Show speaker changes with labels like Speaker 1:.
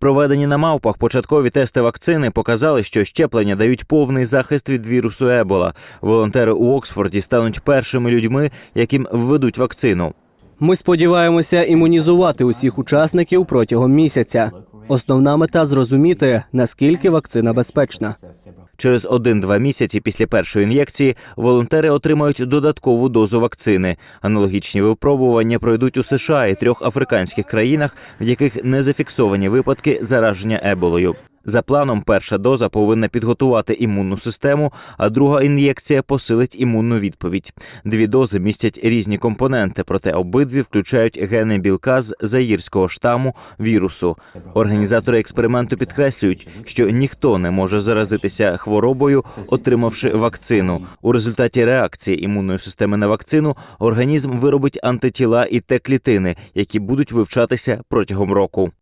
Speaker 1: Проведені на мавпах початкові тести вакцини показали, що щеплення дають повний захист від вірусу Ебола. Волонтери у Оксфорді стануть першими людьми, яким введуть вакцину.
Speaker 2: Ми сподіваємося імунізувати усіх учасників протягом місяця. Основна мета зрозуміти, наскільки вакцина безпечна.
Speaker 1: Через 1-2 місяці після першої ін'єкції волонтери отримають додаткову дозу вакцини. Аналогічні випробування пройдуть у США і трьох африканських країнах, в яких не зафіксовані випадки зараження еболою. За планом, перша доза повинна підготувати імунну систему, а друга ін'єкція посилить імунну відповідь. Дві дози містять різні компоненти, проте обидві включають гени білка з заїрського штаму вірусу. Організатори експерименту підкреслюють, що ніхто не може заразитися хворобою, отримавши вакцину. У результаті реакції імунної системи на вакцину організм виробить антитіла і Т-клітини, які будуть вивчатися протягом року.